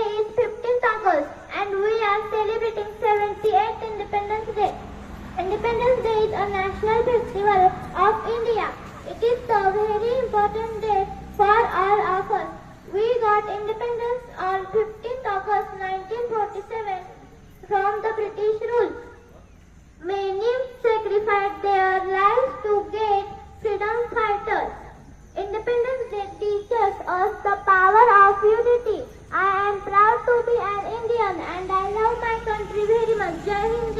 Today is 15th August and we are celebrating 78th Independence Day. Independence Day is a national festival of India. It is a very important day for all of us. We got independence on 15th August 1947 from the British rule. Many sacrificed their lives to get freedom fighters. Independence Day teaches us the power of unity. I am proud to be an Indian and I love my Jai Hind,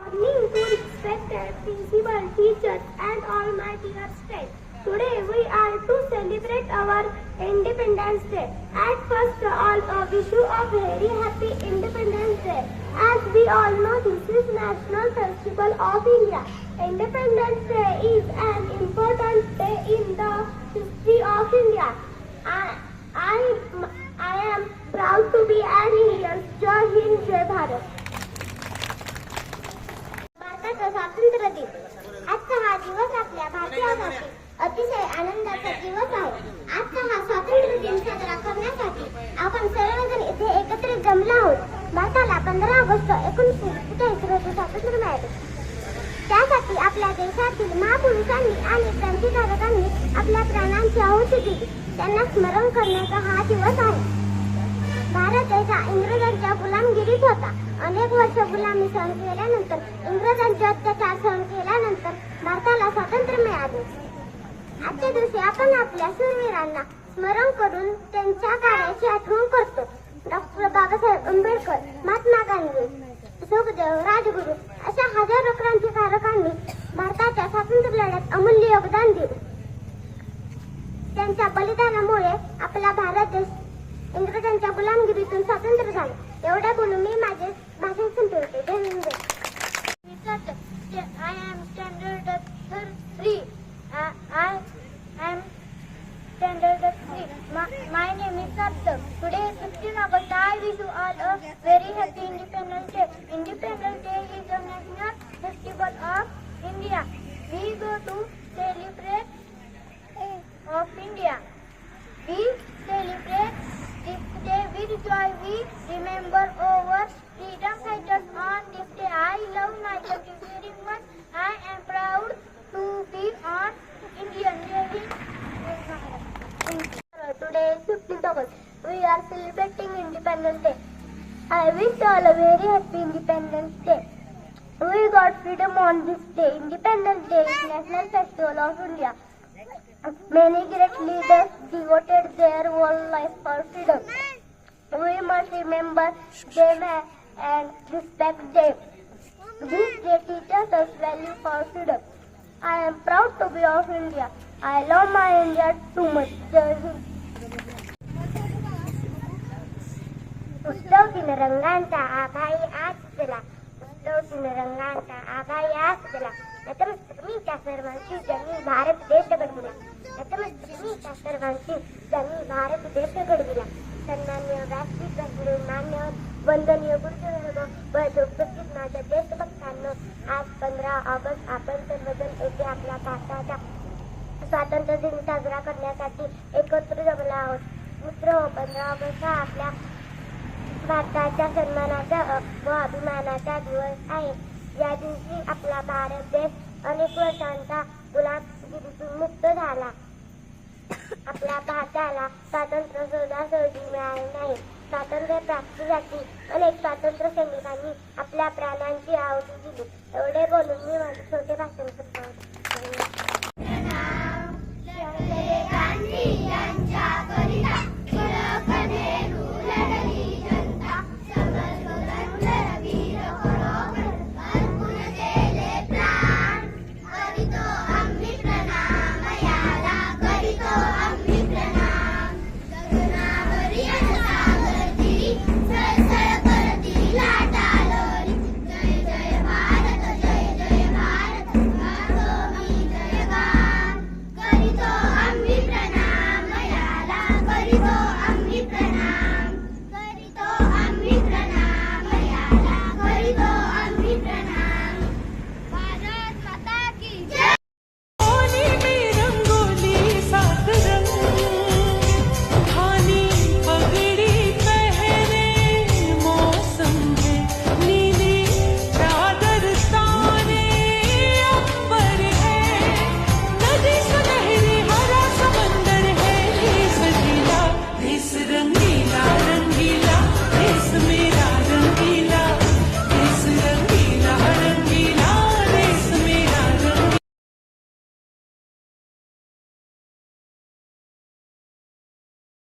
Morning to respected principal, teachers and all my dear friends. Today we are to celebrate our Independence Day. At first all uh, wish you a very happy Independence Day. As we all know this is National Festival of India. Independence Day is an important day in the history of India. I, Bharat. भारताचा स्वातंत्र्य दिन. आजचा हा दिवस आपल्या भारतीयांसाठी अतिशय आनंदाचा दिवस आहे. आजचा हा स्वातंत्र्य दिन साजरा करण्यासाठी आपण सर्वजण इथे एकत्रित जमलो आहोत. भारताला पंधरा ऑगस्ट एकोणीसशे सत्तेचाळीस रोजी स्वातंत्र्य मिळाले. त्यासाठी आपल्या देशातील महापुरुषांनी आणि क्रांतिकारकांनी आपल्या प्राणांची आहुती दिली त्यांना स्मरण करण्याचा हा दिवस आहे. भारत देश हा इंग्रजांच्या गुलामगिरी होता. अनेक वर्ष गुलामी सहन केल्यानंतर इंग्रजांचे अत्याचार सहन केल्यानंतर भारताला स्वातंत्र्य मिळाले. आजच्या दिवशी आपण आपल्या शूरवीरांना स्मरण करून त्यांच्या कार्याची आठवण करतो. डॉक्टर बाबासाहेब आंबेडकर महात्मा गांधी सुखदेव राजगुरू अशा हजारो क्रांतिकारकांनी भारताच्या स्वातंत्र्य लढ्यात अमूल्य योगदान दिले. त्यांच्या बलिदानामुळे आपला भारत देश इंग्रजांच्या गुलामगिरीतून स्वातंत्र्य झाला. एवढं बोलून मी माझे भाषण संपवते. धन्यवाद We remember our freedom fighters on this day. I love my country very much. I am proud to be an Indian. Today is 15th August. We are celebrating Independence Day. I wish all a very happy Independence Day. We got freedom on this day. Independence Day is National Festival of India. Many great leaders devoted their whole life for freedom. We must remember them and respect them. This day teaches us value for freedom. I am proud to be of India. I love my India too much. Jai Hind. रंगांचा आभाई आज चला उत्सव दिन रंगांचा आभाई आज चला नतमस्तक मी त्या सर्वांची ज्यांनी भारत देश घडविला नतमस्तक मी त्या सर्वांची ज्यांनी भारत देश घडविला सन्मान्य व्यासपीठ बसले मान्य वंदनीय गुरुजन उपस्थित माझ्या देशभक्तांनो आज पंधरा ऑगस्ट आपण सर्वजण येथे आपल्या भारताचा स्वातंत्र्य दिन साजरा करण्यासाठी एकत्र जमला आहोत मित्र पंधरा ऑगस्ट हा आपल्या भारताच्या सन्मानाचा व अभिमानाचा दिवस आहे या दिवशी आपला भारत देश अनेक वर्षांचा गुलामगिरीतून मुक्त झाला आपल्या भारताला स्वातंत्र्य सुद्धा स्वातंत्र्य प्राप्तीसाठी अनेक स्वातंत्र्य सैनिकांनी आपल्या प्राणांची आहुती दिली. एवढे बोलून मी माझे छोटे भाषण करतो